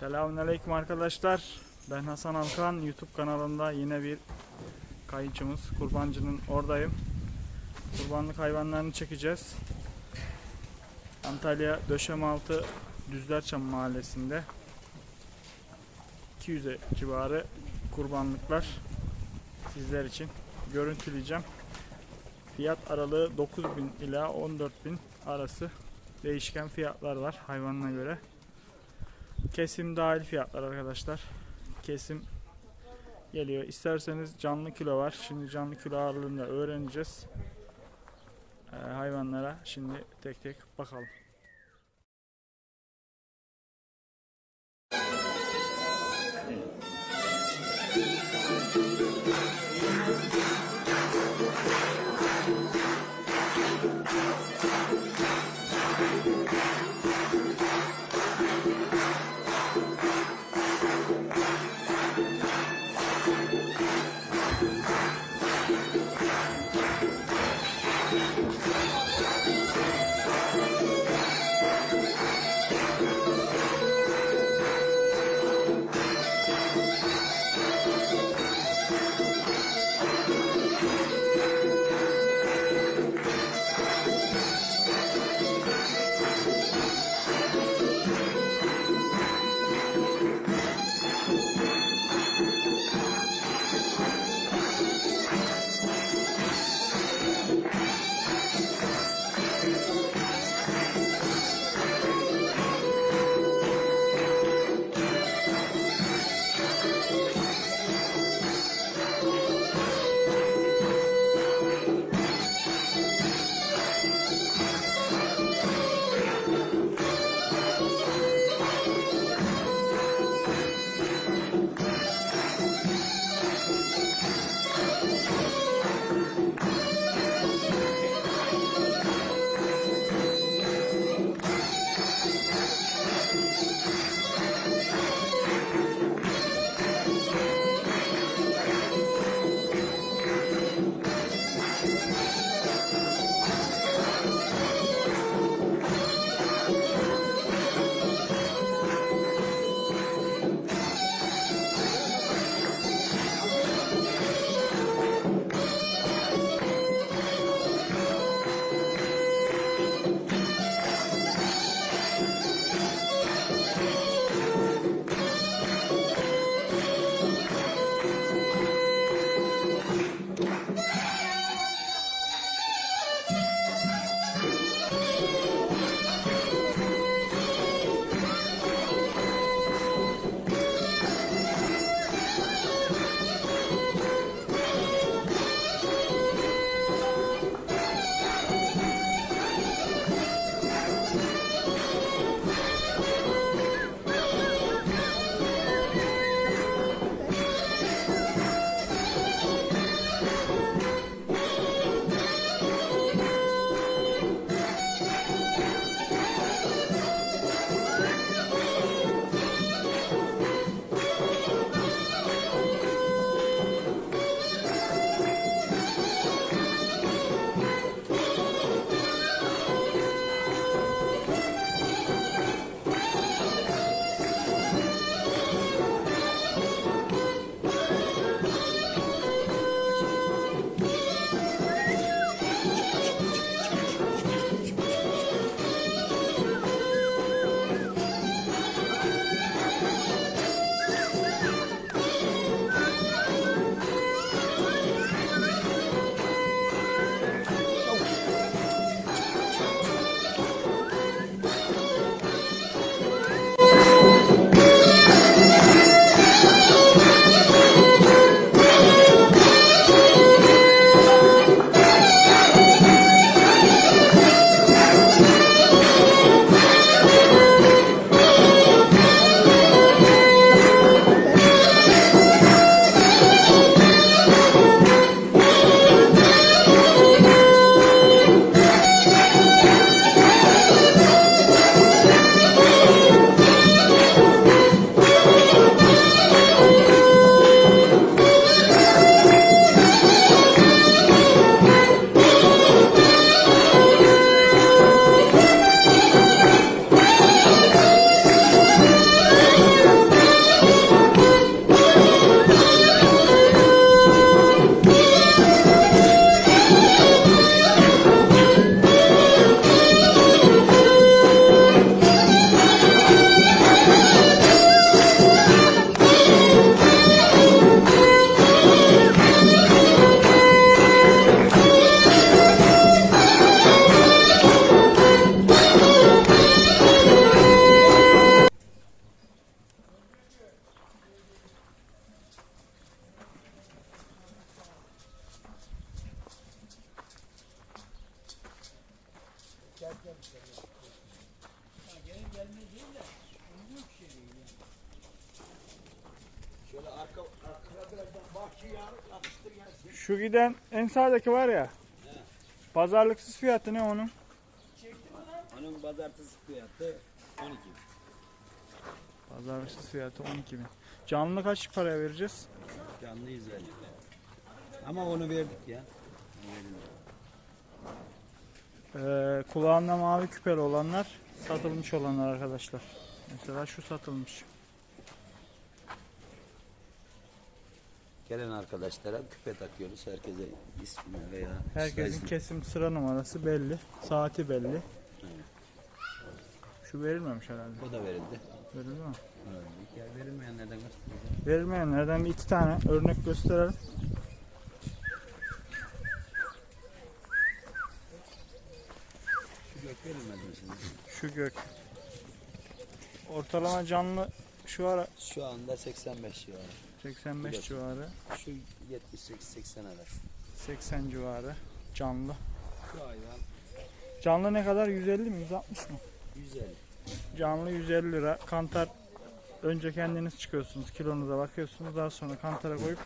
Selamünaleyküm arkadaşlar. Ben Hasan Alkan. YouTube kanalında yine bir kayıcımız. Kurbancının oradayım. Kurbanlık hayvanlarını çekeceğiz. Antalya Döşemaltı Düzlerçam mahallesinde 200'e civarı kurbanlıklar sizler için görüntüleyeceğim. Fiyat aralığı 9000 ila 14000 arası değişken fiyatlar var hayvanına göre. Kesim dahil fiyatlar arkadaşlar. Kesim geliyor. İsterseniz canlı kilo var. Şimdi canlı kilo ağırlığını da öğreneceğiz. Ee, hayvanlara şimdi tek tek bakalım. Şu giden en sağdaki var ya. Pazarlıksız fiyatı ne onun? Onun pazartesi fiyatı 12. Pazarlıksız fiyatı 12 bin. Canlı kaç paraya vereceğiz? Canlı 150. Ama onu verdik ya. Onu verildi. Ee, kulağında mavi küpeli olanlar satılmış olanlar arkadaşlar. Mesela şu satılmış. Gelen arkadaşlara küpe takıyoruz. Herkese ismini veya Herkesin sayısını- kesim sıra numarası belli. Saati belli. Şu verilmemiş herhalde. O da verildi. Verildi mi? Verdik. Ya verilmeyenlerden göstereceğim. Verilmeyenlerden bir iki tane örnek gösterelim. Şu gök verilmedi mi şimdi? Şu gök. Ortalama canlı şu ara Şu anda 85 civarı. 85 Evet. civarı, Şu 78-80 arası. 80 civarı canlı. Şu hayvan Canlı ne kadar? 150 mi? 160 mı? 150. Canlı 150 lira. Kantar önce kendiniz çıkıyorsunuz. Kilonuza bakıyorsunuz. Daha sonra kantara koyup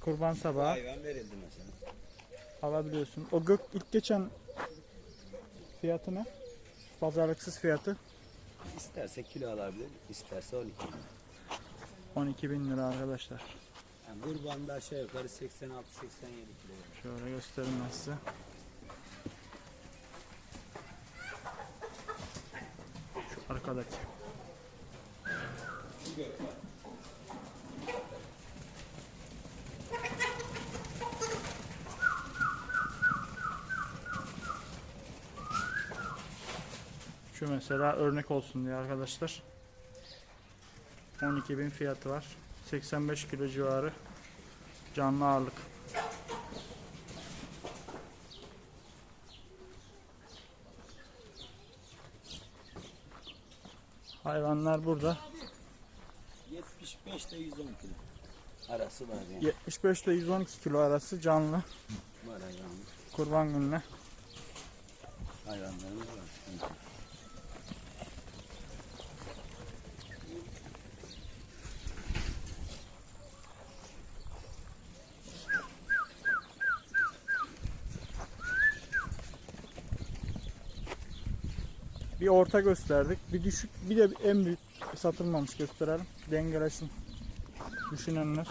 kurban sabahı hayvan verildi mesela. alabiliyorsun. O gök ilk geçen fiyatı ne? Pazarlıksız fiyatı İsterse kilo alabilir, isterse 12. 12 bin lira arkadaşlar. Yani kurbanda aşağı yukarı 86-87 kilo. Şöyle göstereyim ben size. Şu arkadaki. Şu mesela örnek olsun diye arkadaşlar. 12 bin fiyatı var. 85 kilo civarı canlı ağırlık. Hayvanlar burada. 75 ile 110 kilo. Arası var yani. 75 ile 112 kilo arası canlı Var hayvanımız. kurban gününe. Hayvanlarımız var. Bir orta gösterdik. Bir düşük, bir de en büyük satılmamış gösterelim. Dengelesin. Düşünenler.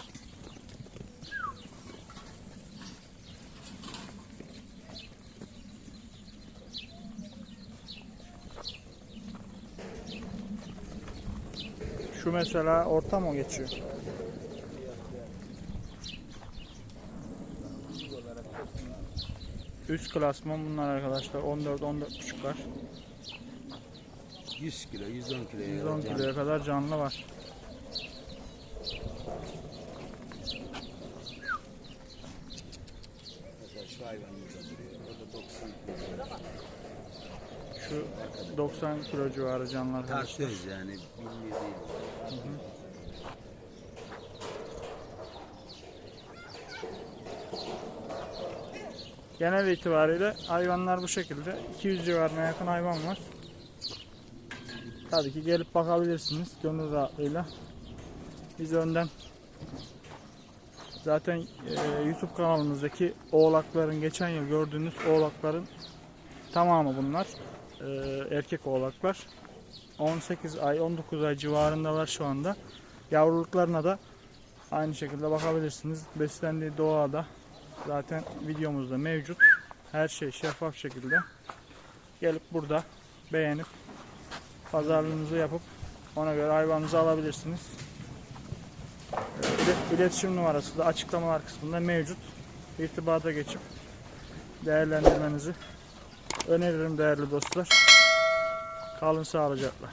Şu mesela orta mı geçiyor? Üst klasman bunlar arkadaşlar. 14 14 buçuklar. 100 kilo, 110 kilo. 110 kiloya kadar canlı var. Mesela şu hayvanımız da duruyor. O da 90 kilo. Şu 90 kilo civarı canlı arkadaşlar. Tartıyoruz yani. Bilmiyor değil. Genel itibariyle hayvanlar bu şekilde. 200 civarına yakın hayvan var. Tabii ki gelip bakabilirsiniz gönül rahatlığıyla. Biz önden zaten e, YouTube kanalımızdaki oğlakların geçen yıl gördüğünüz oğlakların tamamı bunlar. E, erkek oğlaklar. 18 ay 19 ay civarındalar şu anda. Yavruluklarına da aynı şekilde bakabilirsiniz. Beslendiği doğada zaten videomuzda mevcut. Her şey şeffaf şekilde. Gelip burada beğenip pazarlığınızı yapıp ona göre hayvanınızı alabilirsiniz. İlet- İletişim numarası da açıklamalar kısmında mevcut. İrtibata geçip değerlendirmenizi öneririm değerli dostlar. Kalın sağlıcakla.